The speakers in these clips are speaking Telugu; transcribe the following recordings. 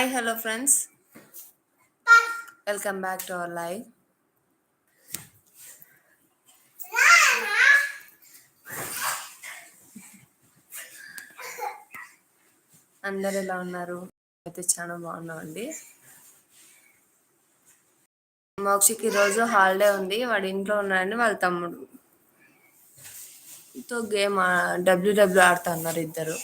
Hi hello friends welcome back to our live అందరు ఎలా ఉన్నారు? అయితే చాలా బాగున్నామండి. మోక్షికి ఈరోజు హాలిడే ఉంది. వాడి ఇంట్లో ఉన్నాడని వాళ్ళ తమ్ముడు. తో గేమ్ డబ్ల్యూడబ్ల్యూ ఆడుతున్నారు ఇద్దరు.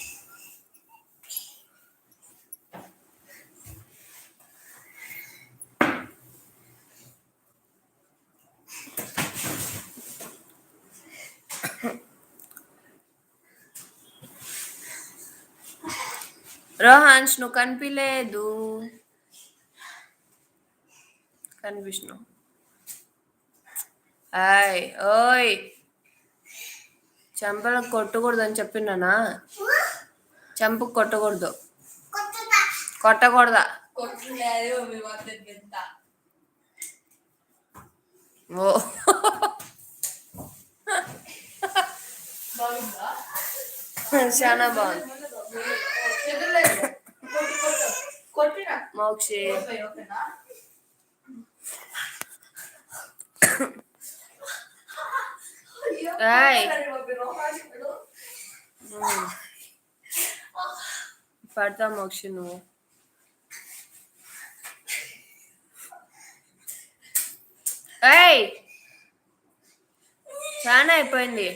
రోహాన్స్ నువ్వు కనిపించలేదు కనిపించను. హాయ్ ఓయ్. చెంపలకు కొట్టకూడదు అని చెప్పినానా? చెంపకు కొట్టకూడదు. కొట్టకూడదా? ఓ. చాలా బాగుంది. మోక్షి. పడతా మోక్షి నువ్వు. ఏయ్. చాలా అయిపోయింది.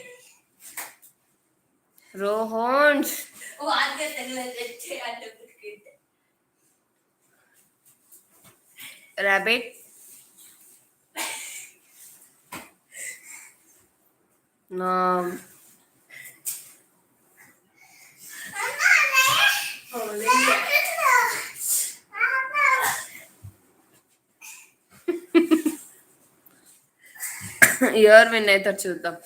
రోహన్స్ వాడికే తెలియదు తెచ్చి అంటే బిస్కెట్ rabbit. No ఎవరు విన్ అవుతారు చూద్దాం.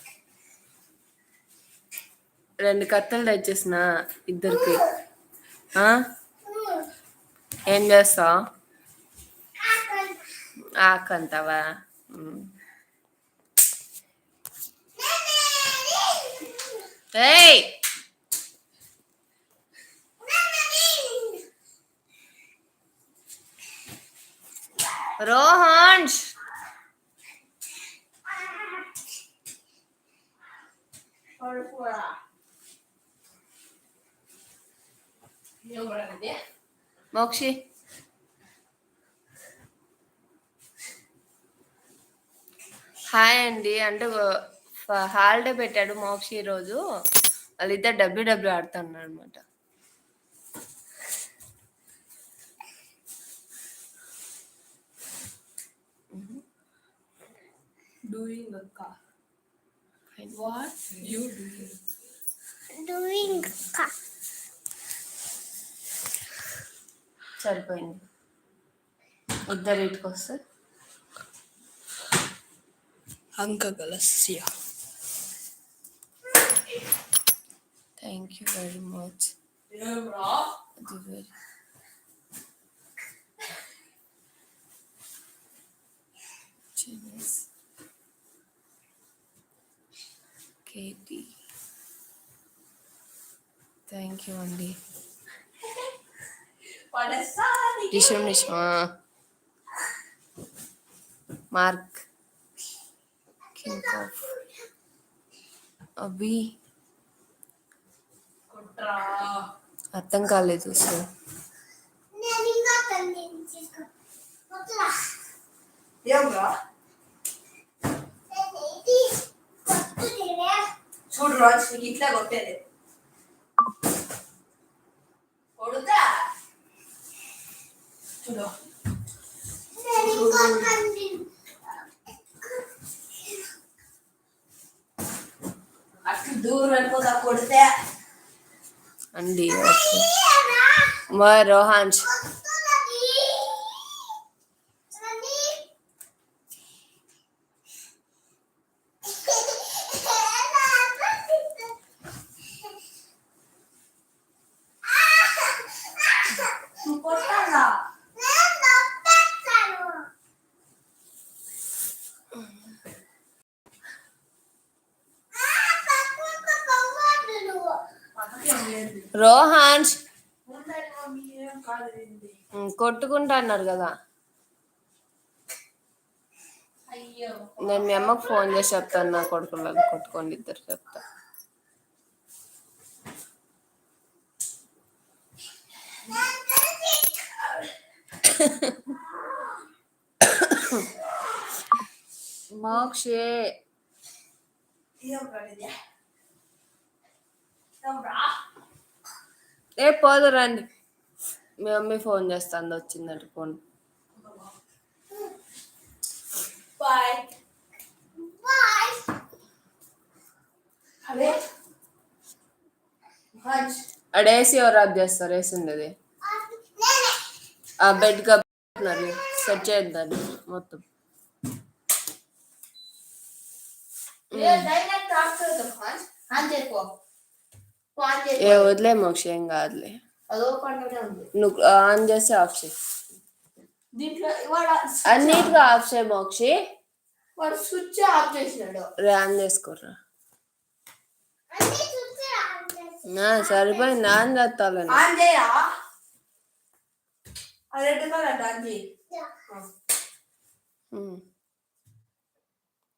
రెండు కత్తలు తెచ్చేసిన ఇద్దరికి. ఏం చేస్తావు? ఆకంటావా ఉమ్. ఏయ్! రోహన్స్ పడుకోరా ఎవరండి మోక్షి హాయ్ అండి. అంటే హాలిడే పెట్టాడు మోక్షి ఈరోజు. వాళ్ళిద్దరు డబ్ల్యూడబ్ల్యూ ఆడుతున్నారు అనమాట డూయింగ్ అక్క what you doing doing? Ka. సరిపోయింది. ఇద్దరు ఇటుకు Angagalasia. Thank you very much. Very... Genius. Katie. Thank you, Andy. Disham Disham. Mark. తీసుకో వద్దురా ఏమ్రా నేను ఇది కొట్టుదిలే చూడు రాజు నీకు ఇట్లా కొట్టేది కొడుతా చూడు నేను ఇంకా తల్లి అటు దూరం వెళ్ళిపోతా కొడితే. అండి మరి రోహాన్స్ వస్తున్నది రండి నువ్వు కొట్టాలా నేను నొప్పేస్తాను పక్కకు పోవద్దు నువ్వు పక్కకేం లేదు రోహాన్స్ ఉండాలి మమ్మీ ఏం కాదు ఇది ఉమ్, కొట్టుకుంటా అన్నారు కదా. నేను మీ అమ్మకు ఫోన్ చేసి చెప్తాను నా కొడుకులను కొట్టుకోండి ఇద్దరు చెప్తా. మోక్షే. ఏ పోదు రండి మీ మమ్మీ ఫోన్ చేస్తాను వచ్చిందంటే ఫోన్. బాయ్. అదే. ఏసీ ఎవరు ఆఫ్ చేస్తారు? ఏసీ ఉండేది. నేనే. ఆ బెడ్ కప్పుతున్నారు సెట్ చేద్దాన్ని మొత్తం. ఏ వదిలే మోక్ష ఏం కాదులే. అదో నువ్వు ఆన్ చేసి ఆఫ్ చేయి. దీంట్లో అన్నిటిగా ఆఫ్ చేయి మోక్షి. వాడు స్విచ్ ఆఫ్ చేసినాడు. ఆన్ చేసుకోర్రా. నా సరిపోయింది ఆన్ చేస్తాలని ఆన్ చేయరా? అది రెడ్ కలర్ ఆన్ చేయి.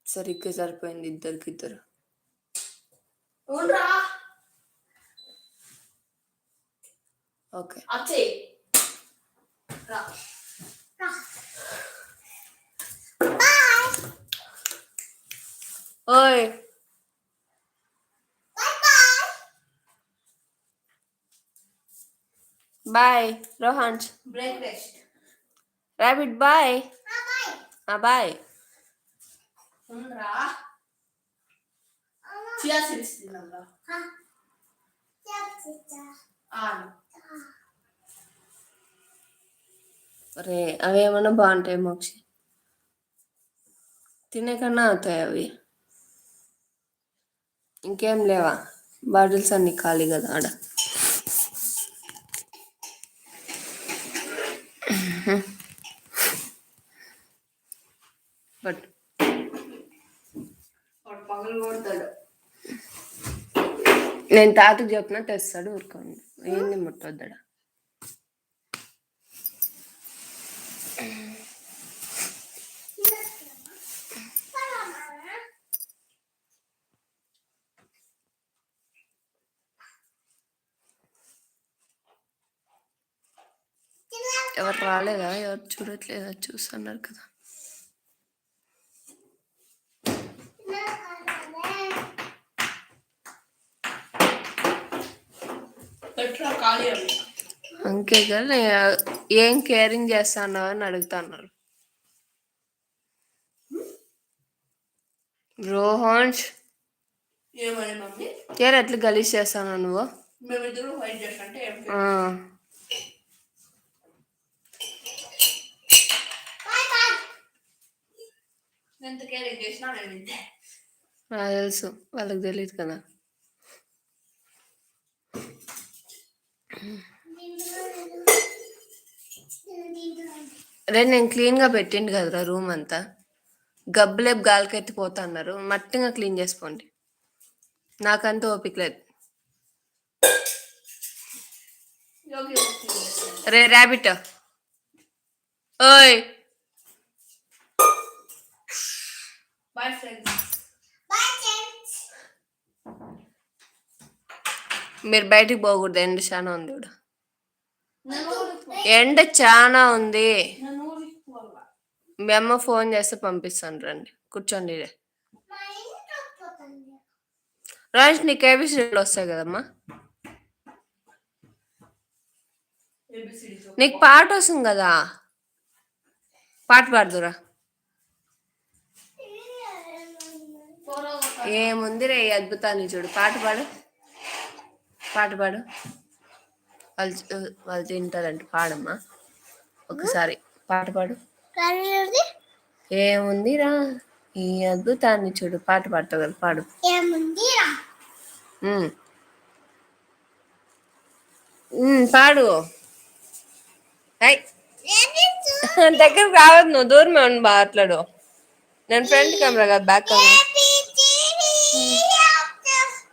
సరిగ్గా సరిపోయింది ఇద్దరికి ఇద్దరు ఓకే ఆఫ్ చేయి రా బాయ్ ఓయ్ bye bye bye రోహాన్స్ break rest rabbit bye bye bye ఉండరా చియా సీడ్స్ తిన్నారా హా చెప్తా ఆన్ రే అవి ఏమన్నా బాగుంటాయి మోక్షి. తినే కన్నా అవుతాయి అవి. ఇంకేం లేవా? బాటిల్స్ అన్ని ఖాళీ కదా ఆడ. బట్ వాడు పగలు కొడతాడు. నేను తాతకు చెప్పినా తెస్తాడు ఊరుకోండి. ఏంది ముట్టొద్దడ? ఎవరు రాలేదా? ఎవరు చూడట్లేదా? చూస్తున్నారు కదా పెట్రోల్ ఖాళీ ఉంది అంకే కదా ఏం కేరింగ్ చేస్తాను అని అడుగుతున్నారు. రోహన్స్? ఏరు ఎట్లా గలీజ్ చేస్తాను నువ్వు? నాకు తెలుసు వాళ్ళకి తెలియదు కదా. రే నేను క్లీన్గా పెట్టిండు కదరా రూమ్ అంతా. గబ్బులేపు గాలికెత్తిపోతా అన్నారు మట్టిగా క్లీన్ చేసుకోండి. నాకంత ఓపిక లేదు. రే ర్యాబిట్. ఓయ్. బాయ్ ఫ్రెండ్స్ బాయ్ ఫ్రెండ్స్ మీరు బయటికి పోకూడదు ఎండ చాలా ఉంది చూడు. ఎండ చాలా ఉంది. మీ అమ్మ ఫోన్ చేస్తే పంపిస్తాను రండి. కూర్చోండి ఈడే. రాజేష్ నీకు ఏబిసిడీలు వస్తాయి కదమ్మా? నీకు పాట వస్తుంది కదా? పాట పాడుదురా. ఏముంది రే ఈ అద్భుతాన్ని చూడు. పాట పాడు. పాట పాడు. వాళ్ళు వాళ్ళు తింటారంట పాడమ్మా. ఒకసారి పాట పాడు. ఏముందిరా? ఈ అద్భుతాన్ని చూడు. పాట పాడతావు కదా పాడు. పాడు. దగ్గర రావద్దు నువ్వు దూరమే ఉండి మాట్లాడు నేను ఫ్రంట్ కెమెరా కాదు బ్యాక్ కెమెరా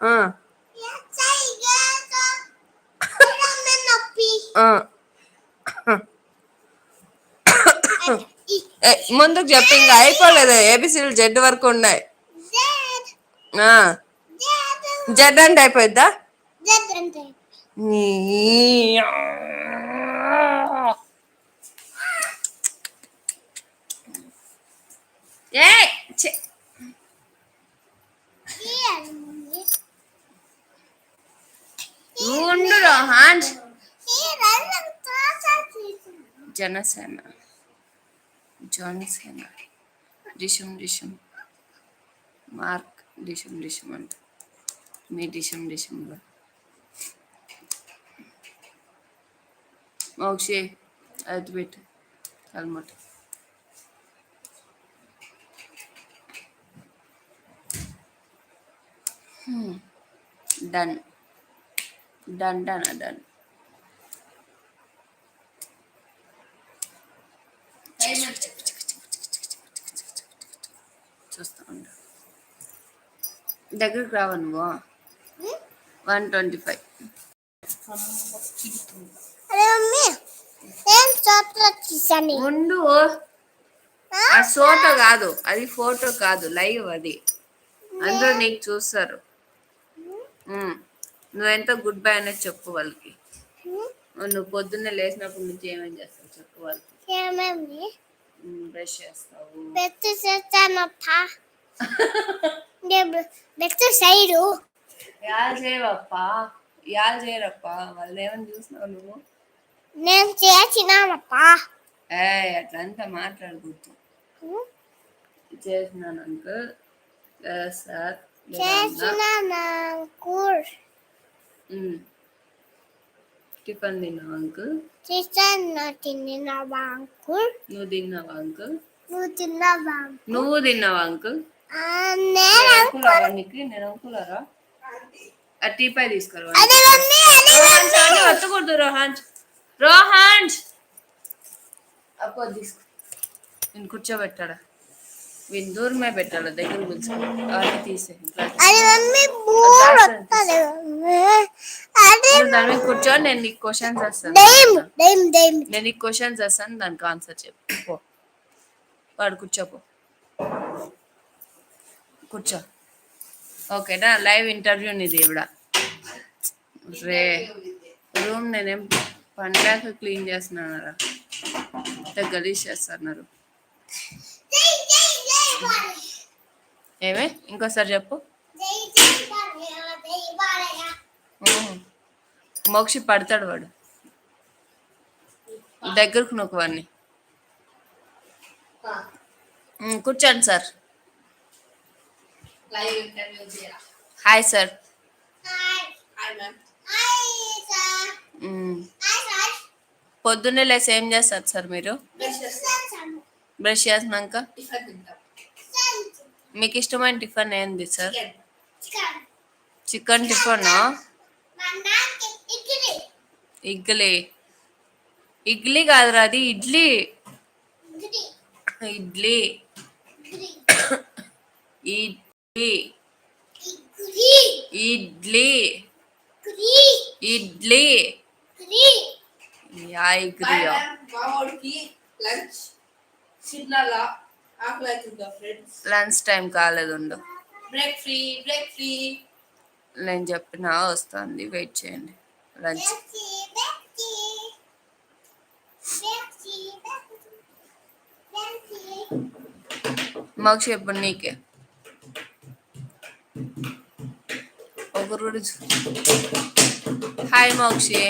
ఆ, ఆ. ఈ ఏ, ముందుకు చెప్పి ఇంకా అయిపోలేదు. ఏబిసిలు జెడ్ వరకు ఉన్నాయి. జెడ్ ఆ, జెడ్ అంటే అయిపోయిద్దా? ఏ తీసుకున్నాను జనసేన జనసేన డిషం డిషం మార్క్ డిషం డిషం అంట మీ డిషం డిషంలో మోక్షి అది పెట్టు Kalamata done done done done చూస్తా ఉండు దగ్గరికి రావా నువ్వు? One twenty five. ఉండు. ఆ? ఫోటో కాదు అది ఫోటో కాదు లైవ్ అది. అందరూ నీకు చూస్తారు. నువ్వెంత గుడ్ బై అనేది చెప్పు వాళ్ళకి. నువ్వు పొద్దున్నే లేచినప్పటి నుంచి ఏమేం చేస్తావు చెప్పు వాళ్ళకి. ఏమేమి బ్రష్ చేస్తావు. బెత్త చేస్తానప్ప బెత్త సైడు యాల్ చేయవప్పా? యాల్ చేయరప్పా? వాళ్ళు ఏమని చూసినావు నువ్వు? నేను చేసినానప్ప. ఏ అట్లంతా మాట్లాడకూడదు చేసినాను అంకుల్. చేసినాను కూర్ టిఫిన్ తిన్నావా అంకుల్? చేస్తాను తిన్నావా అంకుల్? నువ్వు తిన్నావా అంకుల్? నువ్వు తిన్నావా నువ్వు తిన్నావా అంకుల్? నేను అంకులరా ఆ టీపై తీసుకురా వత్తకూడదు రోహన్ రోహన్. అప్పో తీసుకో. నేను కూర్చోబెట్టాడా? వీని దూరమే పెట్టాలి దగ్గర పిలుచుకో తీసే అదే దాని మీద కూర్చో నేను నీకు క్వశ్చన్స్ వేస్తాను నేను నీకు క్వశ్చన్స్ వేస్తాను దానికి ఆన్సర్ చెప్పు. వాడు కూర్చోపో కూర్చో. ఓకేనా? లైవ్ ఇంటర్వ్యూ నీది ఇవిడ రే రూమ్ నేనేం పండాక క్లీన్ చేస్తున్నారా గలీజ్ చేస్తున్నారు ఏమే? ఇంకోసారి చెప్పు. మోక్షి పడతాడు వాడు. దగ్గరకు నొక్కు వాడిని. కూర్చోండి సార్. హాయ్ సార్ పొద్దున్నే లేసి ఏం చేస్తారు సార్ మీరు? బ్రష్ చేసినాక? మీకు ఇష్టమైన టిఫిన్ ఏంది sir chicken tiffin idli idli కాదురా అది ఇడ్లీ ఇడ్లీ ఇడ్లీ ఇడ్లీ ఇడ్లీ యా ఇగ్రియా చిన్నలా లంచ్ టైం కాలేదు ఉండు బ్రేక్ ఫ్రీ బ్రేక్ ఫ్రీ నేను చెప్పిన వస్తుంది వెయిట్ చేయండి. లంచ్ మోక్ష ఇప్పుడు నీకే. ఒక రోజు. హాయ్ మోక్షి.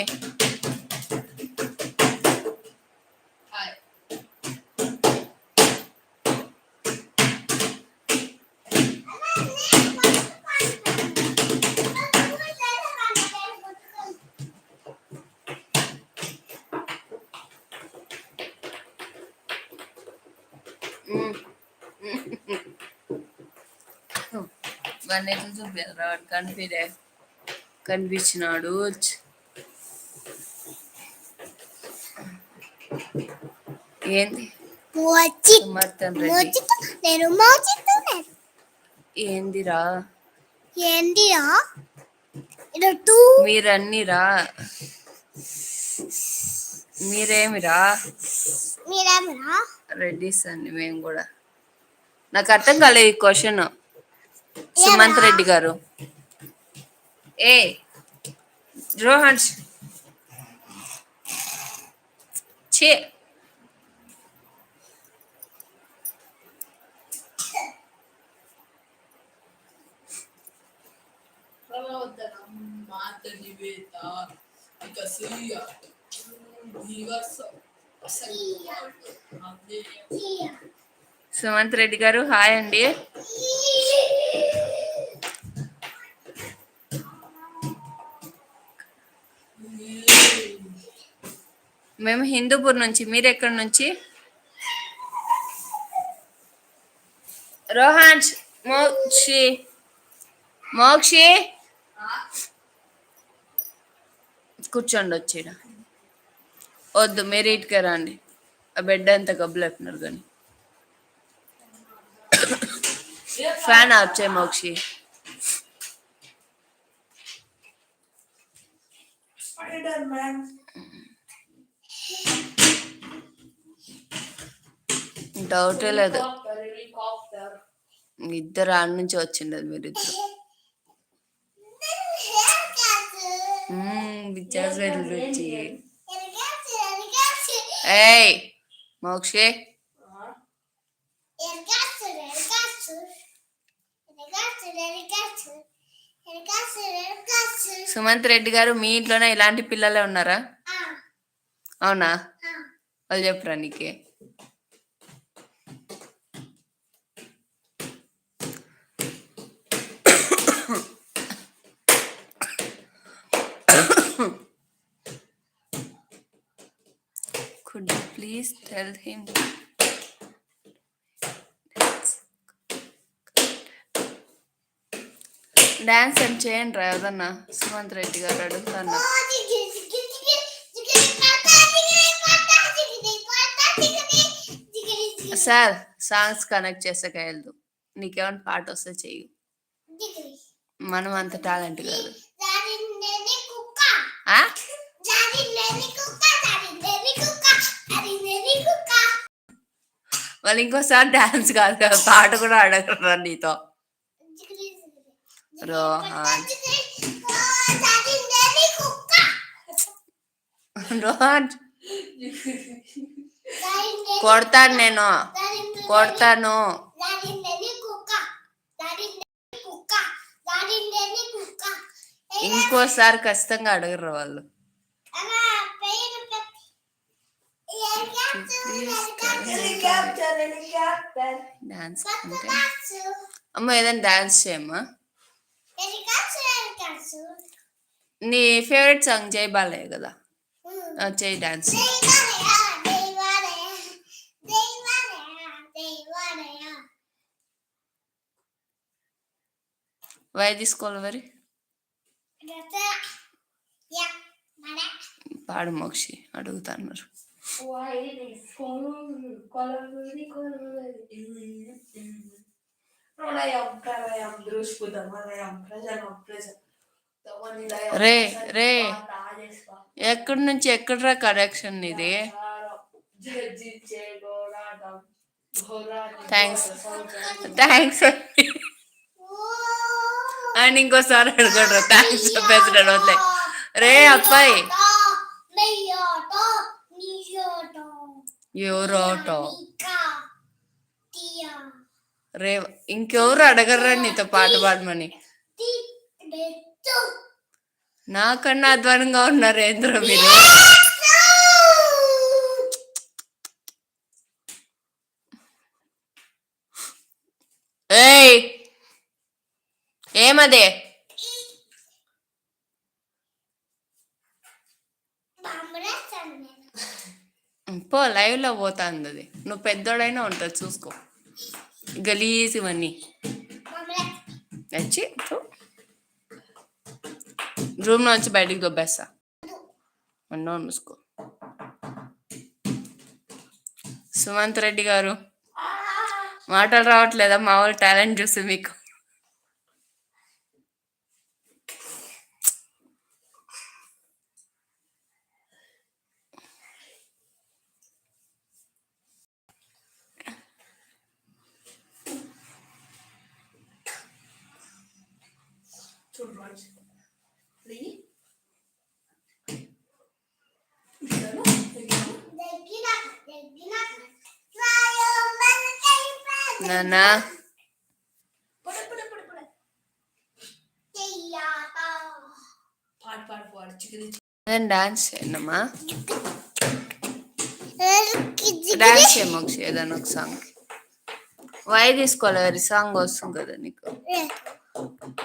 వాడిని ఎట్లా చూపించారు వాడు? కనిపిరే కనిపించినాడు. ఏంది? ఏందిరా? టూ మీరన్నీరా? మీరేమిరా? మీరేమరా? రెడ్డిస్ అండి మేము కూడా. నాకు అర్థం కాలేదు ఈ క్వశ్చన్. సుమంత్ రెడ్డి గారు. ఏ రోహన్ చే సుమంత్ రెడ్డి గారు హాయ్ అండి. మేము హిందూపూర్ నుంచి మీరు ఎక్కడి నుంచి? రోహాన్స్ మోక్షి మోక్షి. కూర్చోండి వచ్చి వద్దు మీరు ఇటుకే రండి. ఆ బెడ్ అంతా గబ్బులేపున్నారు కానీ. ఫ్యాన్ ఆఫ్ చేయి మోక్షి. మ్యామ్ డౌటే లేదు. ఇద్దరు ఆడ నుంచి వచ్చిండదు మీరు ఇద్దరు రుచి ఏయ్ మోక్షి. సుమంత్ రెడ్డి గారు మీ ఇంట్లోనే ఇలాంటి పిల్లలే ఉన్నారా? అవునా? వాళ్ళు చెప్పురా నీకే? Please tell him? డాన్స్ అని చేయండి రా ఎవరన్నా సుమంత్ రెడ్డి గారు అడుగుతాను సార్ సాంగ్స్ కనెక్ట్ చేసాక వెళ్దు. నీకేమైనా పాట వస్తే చెయ్యి. మనం అంత టాలెంట్ కాదు. మళ్ళీ వాళ్ళు ఇంకోసారి డాన్స్ కాదు కదా పాట కూడా అడగరు నీతో. రోహన్. రోహన్. కొడతాను నేను. కొడతాను. ఇంకోసారి ఖచ్చితంగా అడగరు వాళ్ళు. డాన్స్ అమ్మ ఏదైనా డాన్స్ చేయమ్మా. నీ ఫేవరెట్ సాంగ్ జై బాలయ్య కదా? చేయి డాన్స్ వై తీసుకోవాలి మరి పాడు మోక్షి రే, రే. ఎక్కడి నుంచి ఎక్కడ్రా కరెక్షన్ ఇది థ్యాంక్స్. Thanks and. ఇంకోసారి అడగడు థ్యాంక్స్ చెప్పేసాడు వదిలే. రే అబ్బాయి. ఎవరు ఆటో రే ఇంకెవరు అడగర్రా నీతో పాట పాడమని? నాకన్నా అధ్వానంగా ఉన్నారు ఏంద్ర మీరు? ఏయ్ ఏమదే? పో లైవ్లో పోతాంది అది నువ్వు పెద్దోడైనా ఉంటుంది చూసుకో. గలీజ్ ఇవన్నీ. వచ్చి రూమ్ నుంచి బయటికి దొబ్బేస్తా. అన్నో మూసుకో. సుమంత్ రెడ్డి గారు మాటలు రావట్లేదా? మా వాళ్ళు టాలెంట్ చూసి మీకు. పడ, పడ, పడ. చెయ్యాట పాడు పాడు పాడు చికెన్ నేను డాన్స్ చేయనమ్మా కిజి డాన్స్ చేయ మోక్షి ఏదైనా ఒక సాంగ్ వై తీసుకోవాలి ఎవరి సాంగ్ వస్తుంది కదా నీకు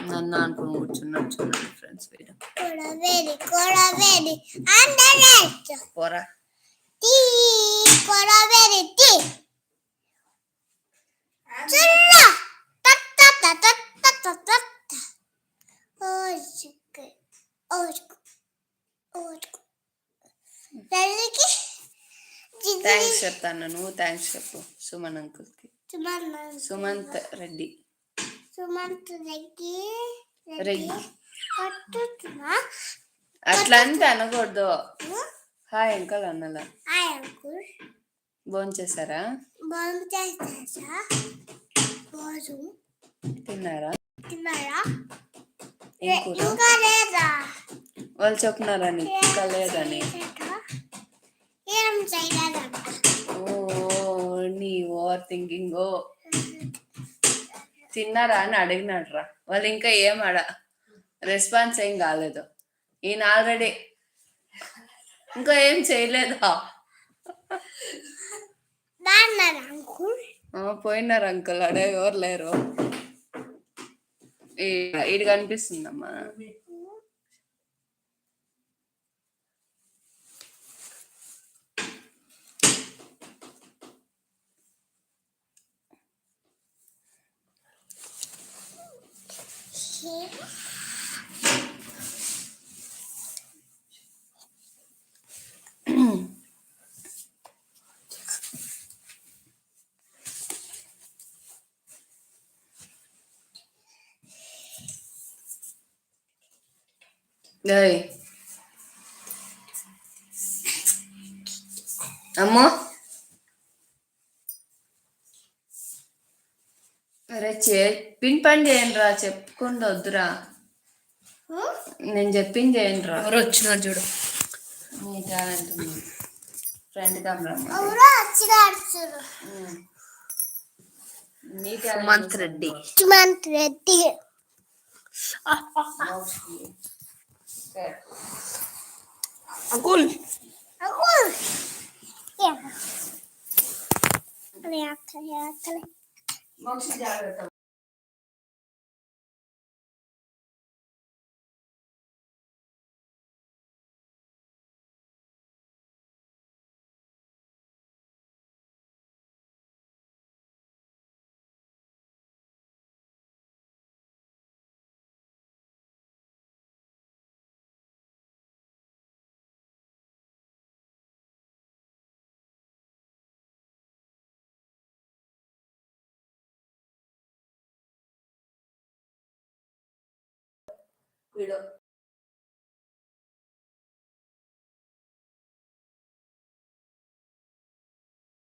నన్ను అనుకుని కూర్చున్నాడు చూడండి ఫ్రెండ్స్ వీడు కొడవేడి కొడవేడి అందరెట్ పోరా టీ కొడవేడి టీ చుల్ల తట్ తట్ తట్ తట్ తట్ తట్ ఓష్కు ఓష్కు ఓష్కు తల్లికి థ్యాంక్స్ చెప్తాను నువ్వు థ్యాంక్స్ చెప్పు సుమన్ అంకుల్కి సుమంత్ సుమంత్ రెడ్డి సుమంత్ రెడ్డి అట్లా అంటే అనకూడదు. హాయ్ అంకల్ అన్నలా. హాయ్ అంకుల్ భోంచేశారా భోజనం చేస్తారా భోజనం. తిన్నారా? తిన్నారా? ఇంకా లేదా? వాళ్ళు చెప్తున్నారా నీకు? ఇంకా లేదని ఏం చేయలేదంట ఓ నీ ఓవర్ థింకింగ్. ఓ తిన్నారా అని అడిగినాడ్రా. వాళ్ళు ఇంకా ఏం అడ రెస్పాన్స్ ఏం కాలేదు. ఈయన ఆల్రెడీ ఇంకా ఏం చేయలేదా? పోయినారు అంకుల్. అడే ఎవరు లేరు. ఈడు కనిపిస్తుందమ్మా. ఏయ్. అమ్మో అరే చే పిన్ పని చేయండి రా చెప్పుకుండా వద్దురా నేను చెప్పింది చేయండి రా ఎవరు వచ్చినారు చూడు. నీ టాలెంట్ ఫ్రెండ్ కెమెరా ఎవరో వచ్చినారు చూడు నీ సుమంత్ రెడ్డి. సుమంత్ రెడ్డి. అంకుల్. అంకుల్. మోక్షి జాగ్రత్త. వీడు